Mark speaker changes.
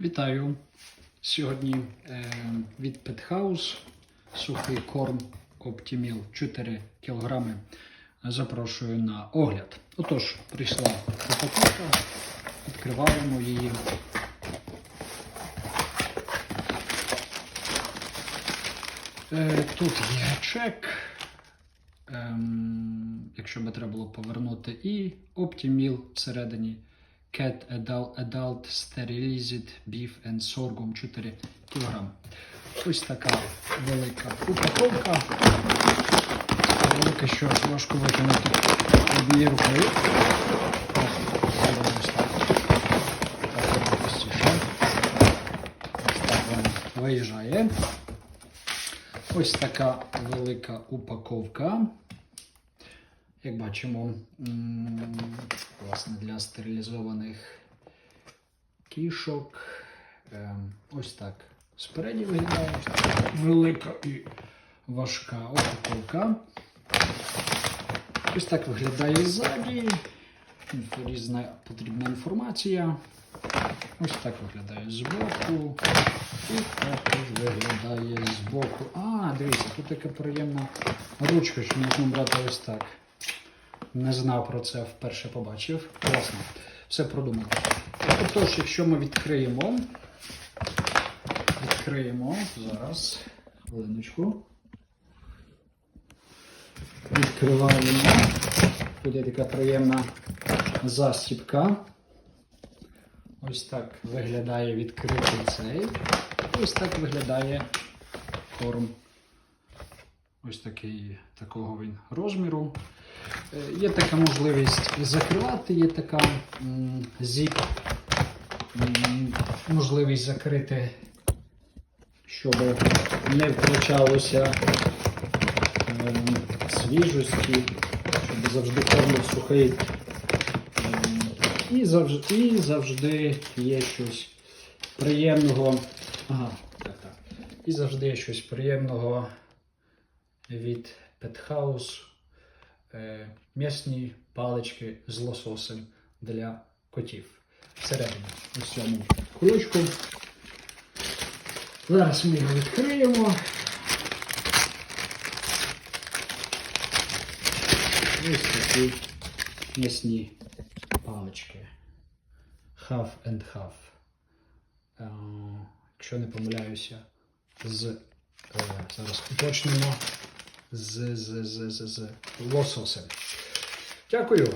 Speaker 1: Вітаю! Сьогодні е, від Pethouse сухий корм Optimil 4 кг. Запрошую на огляд. Отож, прийшла упаковка, відкриваємо її. Е, тут є чек. Ем, якщо би треба було повернути, і Optimil всередині. Cat Adult, Adult Sterilized Beef and Sorghum 4 кг. Ось така велика упаковка. Велика, що важко виконати однією рукою. Виїжджає. Ось така велика упаковка. Як бачимо, власне, для стерилізованих кішок. Ем, Ось так спереді виглядає велика і важка упаковка. Ось так виглядає ззаді. Різна потрібна інформація. Ось так виглядає збоку. І також виглядає збоку. А, дивіться, тут така приємна ручка, що можна брати ось так. Не знав про це, вперше побачив. Класно. Все продумано. Отож, якщо ми відкриємо, відкриємо зараз хвилиночку. Відкриваємо. Тут є така приємна застібка. Ось так виглядає відкритий цей. Ось так виглядає корм. Ось такий, такого він розміру. Е, Є така можливість закривати, є така зіп, можливість закрити, щоб не втрачалося ем, свіжості, щоб завжди корм сухий. Ем, І завжди, і завжди є щось приємного. Ага, так, так. І завжди є щось приємного від Pethouse. Е, м'ясні палички з лососем для котів. Всередині ось цьому кулечку. Зараз ми його відкриємо. Ось такі м'ясні палички. Half and half. Е, якщо не помиляюся, з е, зараз уточнимо з, з, з, з, з лососем. Дякую.